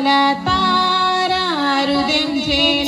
కలతారా హృదయం చేర